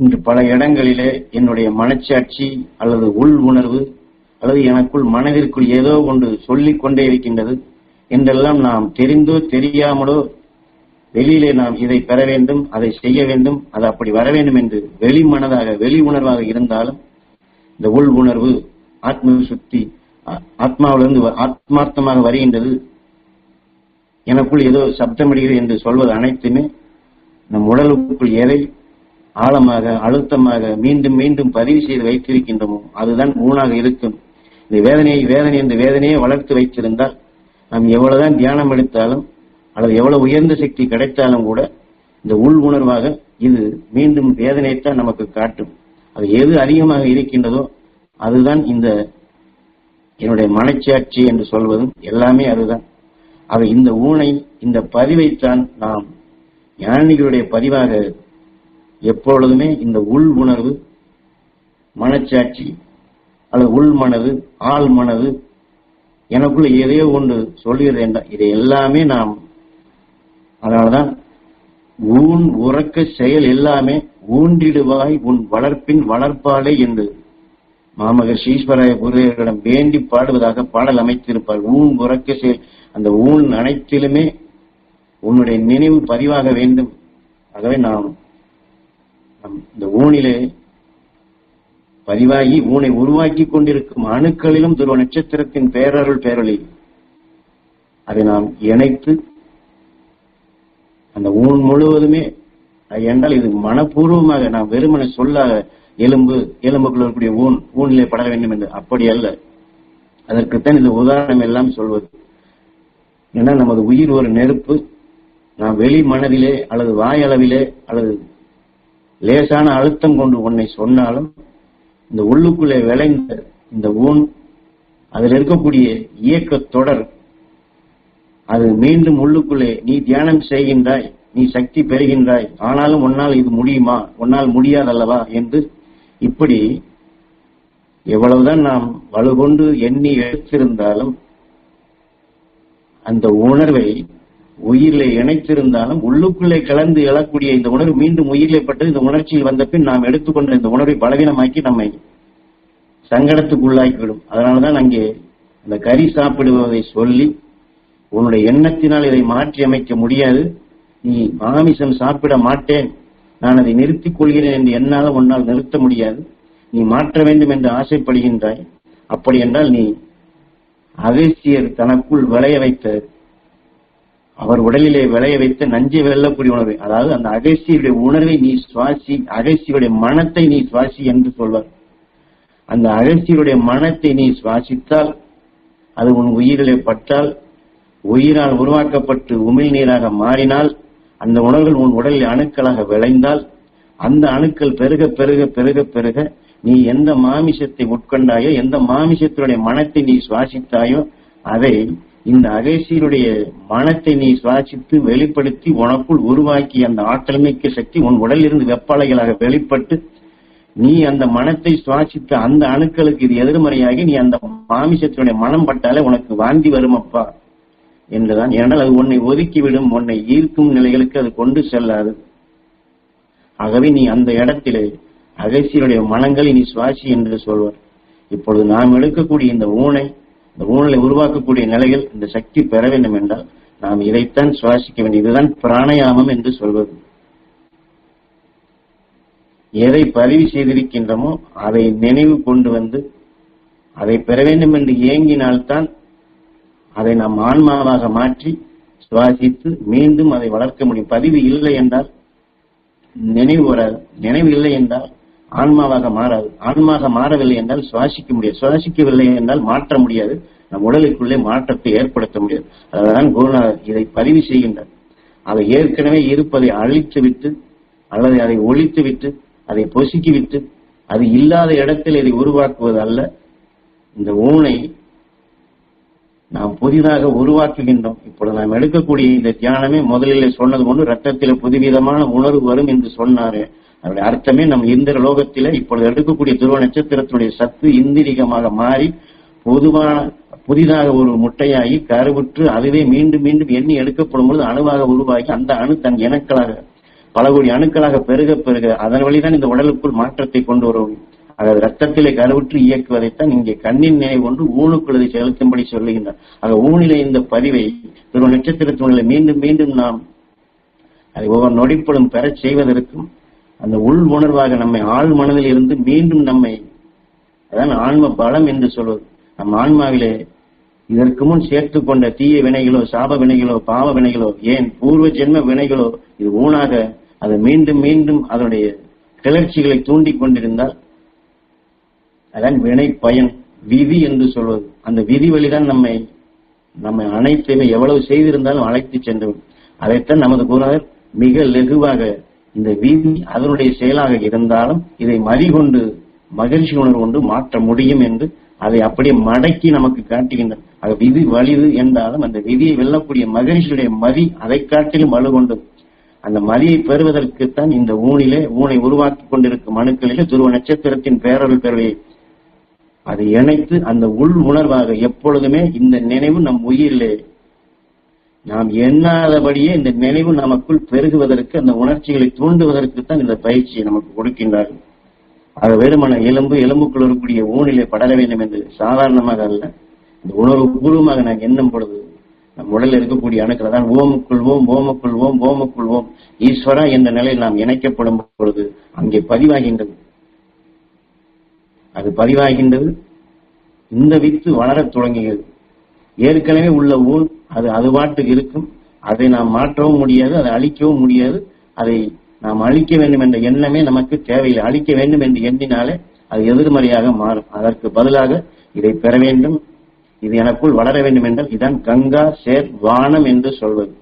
இன்று பல இடங்களிலே என்னுடைய மனச்சாட்சி அல்லது உள் உணர்வு அல்லது எனக்குள் மனதிற்குள் ஏதோ ஒன்று சொல்லிக் கொண்டே இருக்கின்றது என்றெல்லாம் நாம் தெரிந்தோ தெரியாமலோ வெளியிலே நாம் இதை பெற வேண்டும் அதை செய்ய வேண்டும் அது அப்படி வர வேண்டும் என்று வெளி மனதாக வெளி உணர்வாக இருந்தாலும் இந்த உள் உணர்வு ஆத்ம சுத்தி ஆத்மாவிலிருந்து வ- ஆத்மார்த்தமாக வருகின்றது. எனக்குள் ஏதோ சப்தமிடுகிறது என்று சொல்வது அனைத்துமே நம் உடலுக்குள் எதை ஆழமாக அழுத்தமாக மீண்டும் மீண்டும் பதிவு செய்து வைத்திருக்கின்றோமோ அதுதான் ஊனாக இருக்கும். இந்த வேதனையை வேதனை என்ற வேதனையை வளர்த்து வைத்திருந்தால் நாம் எவ்வளவுதான் தியானம் எடுத்தாலும் அல்லது எவ்வளவு உயர்ந்த சக்தி கிடைத்தாலும் கூட இந்த உள் உணர்வாக இது மீண்டும் வேதனையைத்தான் நமக்கு காட்டும். அது எது அதிகமாக இருக்கின்றதோ அதுதான் இந்த என்னுடைய மனச்சாட்சி என்று சொல்வதும் எல்லாமே அதுதான். அவை இந்த ஊனை இந்த பதிவைத்தான் நாம் ஞானிகளுடைய பதிவாக எப்பொழுதுமே இந்த உள் உணர்வு மனச்சாட்சி அல்லது உள் மனது ஆள் மனது எனக்குள்ள எதையோ ஒன்று சொல்கிறது என்றால் இதை எல்லாமே நாம் அதனாலதான் ஊன் உறக்க செயல் எல்லாமே ஊன்றிடுவாய் உன் வளர்ப்பின் வளர்ப்பாளே என்று மாமகர் ஈஸ்வராய குருவர்களிடம் வேண்டி பாடுவதாக பாடல் அமைத்திருப்பார். ஊன் உறக்க செயல் அந்த ஊன் அனைத்திலுமே உன்னுடைய நினைவு பதிவாக வேண்டும். ஆகவே நாம் இந்த ஊனிலே பதிவாகி ஊனை உருவாக்கி கொண்டிருக்கும் அணுக்களிலும் துருவ நட்சத்திரத்தின் பேரருள் பேரொளி. அதை நாம் இணைத்து அந்த ஊன் முழுவதுமே என்றால் இது மனப்பூர்வமாக நாம் வெறுமனை சொல்ல எலும்பு எலும்புக்குள் இருக்கக்கூடிய ஊன் ஊனிலே பட வேண்டும் என்று அப்படி அல்ல. அதற்குத்தான் இந்த உதாரணம் எல்லாம் சொல்வது. ஏன்னா நமது உயிர் ஒரு நெருப்பு நாம் வெளி மனதிலே அல்லது வாயளவிலே அல்லது லேசான அழுத்தம் கொண்டு உன்னை சொன்னாலும் இந்த உள்ளுக்குள்ளே விளைந்த இந்த ஊன் அதில் இருக்கக்கூடிய இயக்க தொடர் அது மீண்டும் உள்ளுக்குள்ளே நீ தியானம் செய்கின்றாய் நீ சக்தி பெறுகின்றாய் ஆனாலும் உன்னால் இது முடியுமா உன்னால் முடியாதல்லவா என்று இப்படி எவ்வளவுதான் நாம் வலுகொண்டு எண்ணி எடுத்திருந்தாலும் அந்த உணர்வை உயிரிலே இணைத்திருந்தாலும் உள்ளுக்குள்ளே கலந்து எழக்கூடிய இந்த உணர்வு மீண்டும் உயிரிலே பட்டு இந்த உணர்ச்சியில் வந்த பின் நாம் எடுத்துக்கொண்ட இந்த உணர்வை பலவீனமாக்கி நம்மை சங்கடத்துக்குள்ளாக்கிவிடும். அதனாலதான் அங்கே அந்த கறி சாப்பிடுவதை சொல்லி உன்னுடைய எண்ணத்தினால் இதை மாற்றி அமைக்க முடியாது. நீ மாமிசம் சாப்பிட மாட்டேன். நான் அதை நிறுத்திக் கொள்கிறேன் என்று என்னால் உன்னால் நிறுத்த முடியாது. நீ மாற்ற வேண்டும் என்று ஆசைப்படுகின்றாய். அப்படி என்றால் நீ அகசியர் தனக்குள் விளைய வைத்த அவர் உடலிலே விளைய வைத்த நஞ்சை வெல்லக்கூடிய உணர்வை அதாவது அந்த அகசியுடைய உணர்வை நீ சுவாசி அகசியுடைய மனத்தை நீ சுவாசி என்று சொல்வார். அந்த அகசியுடைய மனத்தை நீ சுவாசித்தால் அது உன் உயிரிலே பட்டால் உயிரால் உருவாக்கப்பட்டு உமிழ்நீராக மாறினால் அந்த உணர்வுகள் உன் உடலில் அணுக்களாக விளைந்தால் அந்த அணுக்கள் பெருக பெருக பெருக பெருக நீ எந்த மாமிசத்தை உட்கொண்டாயோ எந்த மாமிசத்தினுடைய மனத்தை நீ சுவாசித்தாயோ அதை இந்த அகேசியருடைய மனத்தை நீ சுவாசித்து வெளிப்படுத்தி உனக்குள் உருவாக்கி அந்த ஆற்றல் மிக்க சக்தி உன் உடலில் இருந்து வெப்பலைகளாக வெளிப்பட்டு நீ அந்த மனத்தை சுவாசித்த அந்த அணுக்களுக்கு இது எதிர்மறையாகி நீ அந்த மாமிசத்தினுடைய மனம் பட்டாலே உனக்கு வாந்தி வருமப்பா என்றுதான். ஏனென்றால் அது உன்னை ஒதுக்கிவிடும் உன்னை ஈர்க்கும் நிலைகளுக்கு அது கொண்டு செல்லாது. ஆகவே நீ அந்த இடத்திலே அகசியனுடைய மனங்களை நீ சுவாசி என்று சொல்வார். இப்பொழுது நாம் எடுக்கக்கூடிய இந்த ஊனை இந்த ஊழலை உருவாக்கக்கூடிய நிலையில் இந்த சக்தி பெற வேண்டும் என்றால் நாம் இதைத்தான் சுவாசிக்க வேண்டும். இதுதான் பிராணயாமம் என்று சொல்வது. எதை பதிவு செய்திருக்கின்றமோ அதை நினைவு கொண்டு வந்து அதை பெற வேண்டும் என்று ஏங்கினால்தான் அதை நாம் ஆன்மாவாக மாற்றி சுவாசித்து மீண்டும் அதை வளர்க்க முடியும். பதிவு இல்லை என்றால் நினைவு வராது. நினைவு இல்லை என்றால் ஆன்மாவாக மாறாது ஆன்மாக மாறவில்லை என்றால் சுவாசிக்க முடியாது. சுவாசிக்கவில்லை என்றால் மாற்ற முடியாது. நம் உடலுக்குள்ளே மாற்றத்தை ஏற்படுத்த முடியாது. அதுதான் குருநாதர் இதை பதிவு செய்கின்றார். அதை ஏற்கனவே இருப்பதை அழித்து விட்டு அல்லது அதை ஒழித்து விட்டு அதை பொசுக்கி விட்டு அது இல்லாத இடத்தில் இதை உருவாக்குவது அல்ல. இந்த ஊனை நாம் புதிதாக உருவாக்குகின்றோம். இப்பொழுது நாம் எடுக்கக்கூடிய இந்த தியானமே முதலில் சொன்னது போன்று ரத்தத்தில் புதுவிதமான உணர்வு வரும் என்று சொன்னாரே. அதனுடைய அர்த்தமே நம் இந்திர லோகத்தில இப்பொழுது எடுக்கக்கூடிய துருவ நட்சத்திரத்தினுடைய சத்து இந்திரிகமாக மாறி பொதுவான புதிதாக ஒரு முட்டையாகி கருவுற்று அதுவே மீண்டும் மீண்டும் எண்ணி எடுக்கப்படும் பொழுது அணுவாக உருவாகி அந்த அணு தன் இனக்களாக பல கோடி அணுக்களாக பெருக பெருக அதன் வழிதான் இந்த உடலுக்குள் மாற்றத்தை கொண்டு வரும். அதாவது ரத்தத்திலே கருவுற்று இயக்குவதைத்தான் இங்கே கண்ணின் நினைவு ஒன்று ஊனுக்குள்ளதை செலுத்தும்படி சொல்லுகின்றார். ஆக ஊனிலே இந்த பதிவை ஒரு நட்சத்திரத்தினுள்ள மீண்டும் மீண்டும் நாம் அதை ஒவ்வொரு நொடிப்படும் பெறச் செய்வதற்கும் அந்த உள் உணர்வாக நம்மை ஆள் மனதில் இருந்து மீண்டும் நம்மை அதான் ஆன்ம பலம் என்று சொல்வது. நம் ஆன்மாவிலே இதற்கு முன் சேர்த்து கொண்ட தீய வினைகளோ சாப வினைகளோ பாவ வினைகளோ ஏன் பூர்வ ஜென்ம வினைகளோ இது ஊனாக அதை மீண்டும் மீண்டும் அதனுடைய கிளர்ச்சிகளை தூண்டி கொண்டிருந்தால் அதான் வினை பயன் விதி என்று சொல்வது. அந்த விதி வழிதான் நம்மை நம்மை அனைத்தையுமே எவ்வளவு செய்திருந்தாலும் அழைத்து சென்று அதைத்தான் நமது குருநாதர் மிக லெகுவாக இந்த விதி அதனுடைய செயலாக இருந்தாலும் இதை மதிகொண்டு மகிழ்ச்சி உணர்வு கொண்டு மாற்ற முடியும் என்று அதை அப்படியே மடக்கி நமக்கு காட்டுகின்றன. ஆக விதி வலிது என்றாலும் அந்த விதியை வெல்லக்கூடிய மகிழ்ச்சியுடைய மதி அதை காட்டிலும் வலுகொண்டது அந்த மதியை பெறுவதற்குத்தான் இந்த ஊனிலே ஊனை உருவாக்கி கொண்டிருக்கும் அணுக்களிலே துருவ நட்சத்திரத்தின் பேரருள் பெறவை. அதை இணைத்து அந்த உள் உணர்வாக எப்பொழுதுமே இந்த நினைவு நம் உயிரிலே நாம் எண்ணாதபடியே இந்த நினைவு நமக்குள் பெருகுவதற்கு அந்த உணர்ச்சிகளை தூண்டுவதற்கு தான் இந்த பயிற்சியை நமக்கு கொடுக்கின்றார்கள். அது வெறுமன எலும்பு எலும்புக்குள் இருக்கக்கூடிய ஊனிலே படர வேண்டும் என்று சாதாரணமாக அல்ல. இந்த உணர்வு பூர்வமாக நான் எண்ணும் பொழுது நம் உடலில் இருக்கக்கூடிய அணுக்கள் தான் ஓமுக்குள் ஓம் ஓமுக்குள் ஓம் ஓமுக்குள் ஓம் ஈஸ்வரா என்ற நிலையில் நாம் இணைக்கப்படும் பொழுது அங்கே பதிவாகின்றது. அது பதிவாகின்றது. இந்த வித்து வளரத் தொடங்குகிறது. ஏற்கனவே உள்ள ஊர் அது அது பாட்டுக்கு இருக்கும். அதை நாம் மாற்றவும் முடியாது அதை அழிக்கவும் முடியாது. அதை நாம் அழிக்க வேண்டும் என்ற எண்ணமே நமக்கு தேவையில்லை. அழிக்க வேண்டும் என்று எண்ணினாலே அது எதிர்மறையாக மாறும். அதற்கு பதிலாக இதை பெற வேண்டும். இது எனக்குள் வளர வேண்டும் என்றால் இதான் கங்கா சேர் வானம் என்று சொல்வது.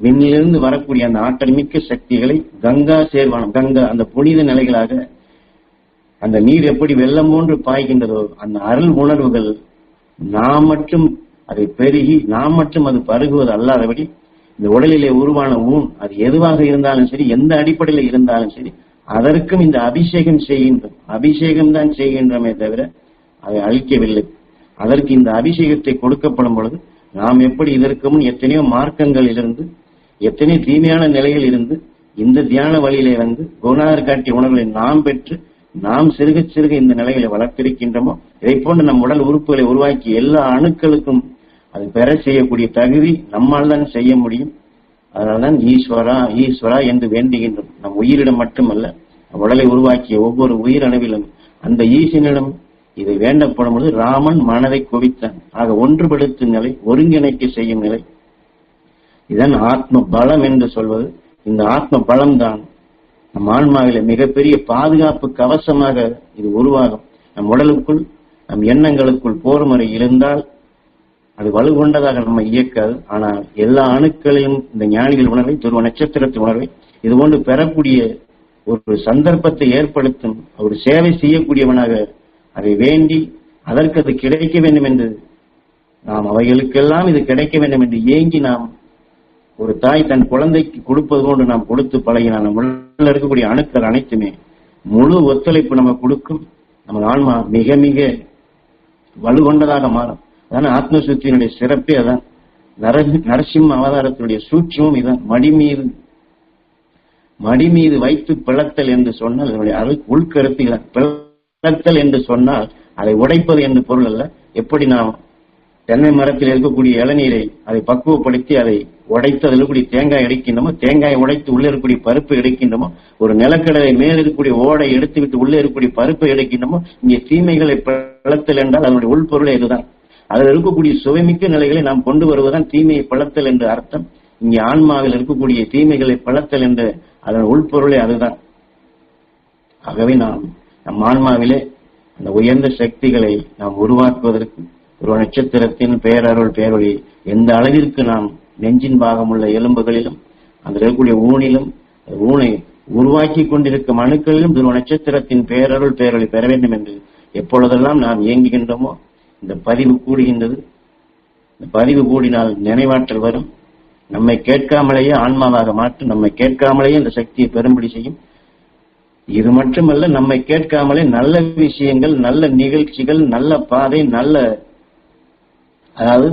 விண்ணிலிருந்து வரக்கூடிய அந்த ஆற்றல் மிக்க சக்திகளை கங்கா சேர்வானம் கங்கா அந்த புனித நிலைகளாக அந்த நீர் எப்படி வெள்ளம் போன்று பாய்கின்றதோ அந்த அருள் உணர்வுகள் நாம் மட்டும் அதை பெருகி நாம் மட்டும் அது பருகுவது அல்லாதபடி இந்த உடலிலே உருவான ஊன் அது எதுவாக இருந்தாலும் சரி எந்த அடிப்படையில் இருந்தாலும் சரி அதற்கும் இந்த அபிஷேகம் செய்கின்றோம். அபிஷேகம் தான் செய்கின்றோமே தவிர அதை அழிக்கவில்லை. அதற்கு இந்த அபிஷேகத்தை கொடுக்கப்படும் பொழுது நாம் எப்படி இதற்கு முன் எத்தனையோ மார்க்கங்களில் இருந்து எத்தனையோ தீமையான நிலையில் இருந்து இந்த தியான வழியிலே வந்து குருநாதர் காட்டிய உணர்வுகளை நாம் பெற்று நாம் சிறுக சிறுக இந்த நிலைகளை வளர்த்திருக்கின்றோமோ இதை போன்று நம் உடல் உறுப்புகளை உருவாக்கி எல்லா அணுக்களுக்கும் அது பெற செய்யக்கூடிய தகுதி நம்மால் தான் செய்ய முடியும். அதனால்தான் ஈஸ்வரா ஈஸ்வரா என்று வேண்டுகின்றோம். நம் உயிரிடம் மட்டுமல்ல உடலை உருவாக்கிய ஒவ்வொரு உயிரணுவிலும் அந்த ஈசனிடம் இதை வேண்டப்படும் பொழுது ராமன் மனதை குவித்தான். ஆக ஒன்றுபடுத்தும் நிலை ஒருங்கிணைக்க செய்யும் நிலை. இதன் ஆத்ம பலம் என்று சொல்வது. இந்த ஆத்ம பலம் தான் நம் ஆன்மாவில மிகப்பெரிய பாதுகாப்பு கவசமாக இது உருவாகும். நம் உடலுக்குள் நம் எண்ணங்களுக்குள் போர் முறை இருந்தால் அது வலுகொண்டதாக நம்ம இயக்காது. ஆனால் எல்லா அணுக்களையும் இந்த ஞானிகள் உணர்வை துருவ நட்சத்திரத்தின் உணர்வை இது போன்று பெறக்கூடிய ஒரு சந்தர்ப்பத்தை ஏற்படுத்தும் ஒரு சேவை செய்யக்கூடியவனாக அதை வேண்டி அதற்கு அது கிடைக்க வேண்டும் என்று நாம் அவைகளுக்கெல்லாம் இது கிடைக்க வேண்டும் என்று ஏங்கி நாம் ஒரு தாய் தன் குழந்தைக்கு கொடுப்பது போன்று நாம் கொடுத்து பழகினால் நம்ம இருக்கக்கூடிய அணுக்கள் அனைத்துமே முழு ஒத்துழைப்பு நம்ம கொடுக்கும். நமது ஆன்மா மிக மிக வலுகொண்டதாக மாறும். அதான் ஆத்மசுத்தியினுடைய சிறப்பே அதான். நர நரசிம்ம அவதாரத்தினுடைய சூட்சமும் இதான். மடி மீது மடி மீது வைத்து பிளத்தல் என்று சொன்னால் அதனுடைய அரு உள்கருத்து பிளத்தல் என்று சொன்னால் அதை உடைப்பது என்று பொருள் அல்ல. எப்படி நாம் தென்னை மரத்தில் இருக்கக்கூடிய இளநீரை அதை பக்குவப்படுத்தி அதை உடைத்து அதில் இருக்கக்கூடிய தேங்காய் எடுக்கின்றோமோ தேங்காயை உடைத்து உள்ளே இருக்கக்கூடிய பருப்பு எடுக்கின்றமோ ஒரு நிலக்கடலை மேல் இருக்கக்கூடிய ஓடை எடுத்து விட்டு உள்ளே இருக்கக்கூடிய பருப்பை எடுக்கின்றமோ இங்கே தீமைகளை பிளத்தல் என்றால் அதனுடைய உள்பொருளே இதுதான். அதில் இருக்கக்கூடிய சுவைமிக்க நிலைகளை நாம் கொண்டு வருவதுதான் தீமையை பழத்தல் என்று அர்த்தம். இங்கே ஆன்மாவில் இருக்கக்கூடிய தீமைகளை பழத்தல் என்று அதன் உள்பொருளே அதுதான். ஆகவே நாம் நம் ஆன்மாவிலே அந்த உயர்ந்த சக்திகளை நாம் உருவாக்குவதற்கு ஒரு நட்சத்திரத்தின் பேரருள் பேரொழி எந்த அளவிற்கு நாம் நெஞ்சின் பாகமுள்ள எலும்புகளிலும் அந்த இருக்கக்கூடிய ஊனிலும் ஊனை உருவாக்கி கொண்டிருக்கும் அணுக்களிலும் துருவ நட்சத்திரத்தின் பேரருள் பேரொழி பெற வேண்டும் என்று எப்பொழுதெல்லாம் நாம் இயங்குகின்றோமோ இந்த பதிவு கூடுகின்றது இந்த பதிவு கூடினால் நினைவாற்றல் வரும். நம்மை கேட்காமலேயே ஆன்மாவாக மாற்றும் நம்மை கேட்காமலேயே இந்த சக்தியை பெரும்படி செய்யும். இது மட்டுமல்ல நம்மை கேட்காமலே நல்ல விஷயங்கள் நல்ல நிகழ்ச்சிகள் நல்ல பாதை நல்ல அதாவது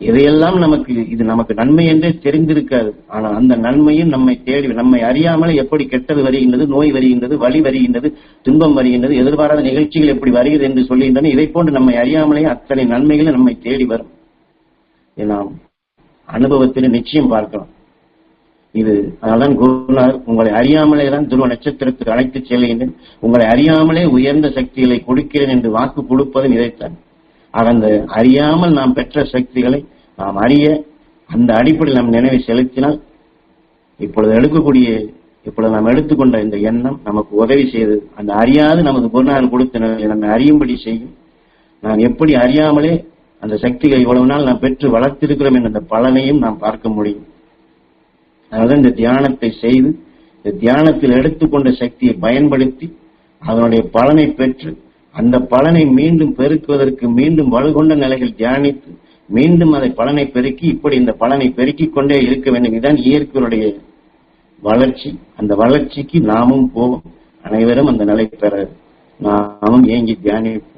எதையெல்லாம் நமக்கு இது நமக்கு நன்மை என்றே தெரிந்திருக்காது. ஆனால் அந்த நன்மையும் நம்மை தேடி நம்மை அறியாமலே எப்படி கெட்டது வருகின்றது நோய் வருகின்றது வலி வருகின்றது துன்பம் வருகின்றது எதிர்பாராத நிகழ்ச்சிகள் எப்படி வருகிறது என்று சொல்லுகின்றன இதை போன்று நம்மை அறியாமலே அத்தனை நன்மைகளும் நம்மை தேடி வரும். நாம் அனுபவத்தில் நிச்சயம் பார்க்கலாம். இது அதனால்தான் குருநாதர் உங்களை அறியாமலே தான் துருவ நட்சத்திரத்துக்கு அழைத்து செல்கின்றேன். உங்களை அறியாமலே உயர்ந்த சக்திகளை கொடுக்கிறேன் என்று வாக்கு கொடுப்பதும் இதைத்தான். அந்த அறியாமல் நாம் பெற்ற சக்திகளை நாம் அறிய அந்த அடிப்படையில் நாம் நினைவை செலுத்தினால் இப்பொழுது எடுக்கக்கூடிய இப்பொழுது நாம் எடுத்துக்கொண்ட இந்த எண்ணம் நமக்கு உதவி செய்து அந்த அறியாது நமது குருநாதர் கொடுத்த நம்மை அறியும்படி செய்யும். நாம் எப்படி அறியாமலே அந்த சக்திகளை இவ்வளவு நாள் நாம் பெற்று வளர்த்திருக்கிறோம் என்ற அந்த பலனையும் நாம் பார்க்க முடியும். அதனால இந்த தியானத்தை செய்து இந்த தியானத்தில் எடுத்துக்கொண்ட சக்தியை பயன்படுத்தி அதனுடைய பலனை பெற்று அந்த பலனை மீண்டும் பெருக்குவதற்கு மீண்டும் வலுகொண்ட நிலைகள் தியானித்து மீண்டும் அதை பலனை பெருக்கி இப்படி இந்த பலனை பெருக்கிக் கொண்டே இருக்க வேண்டும். இதுதான் இயற்கையுடைய வளர்ச்சி. அந்த வளர்ச்சிக்கு நாமும் போவோம். அனைவரும் அந்த நிலை பெற நாமும் ஏங்கி தியானிப்போம்.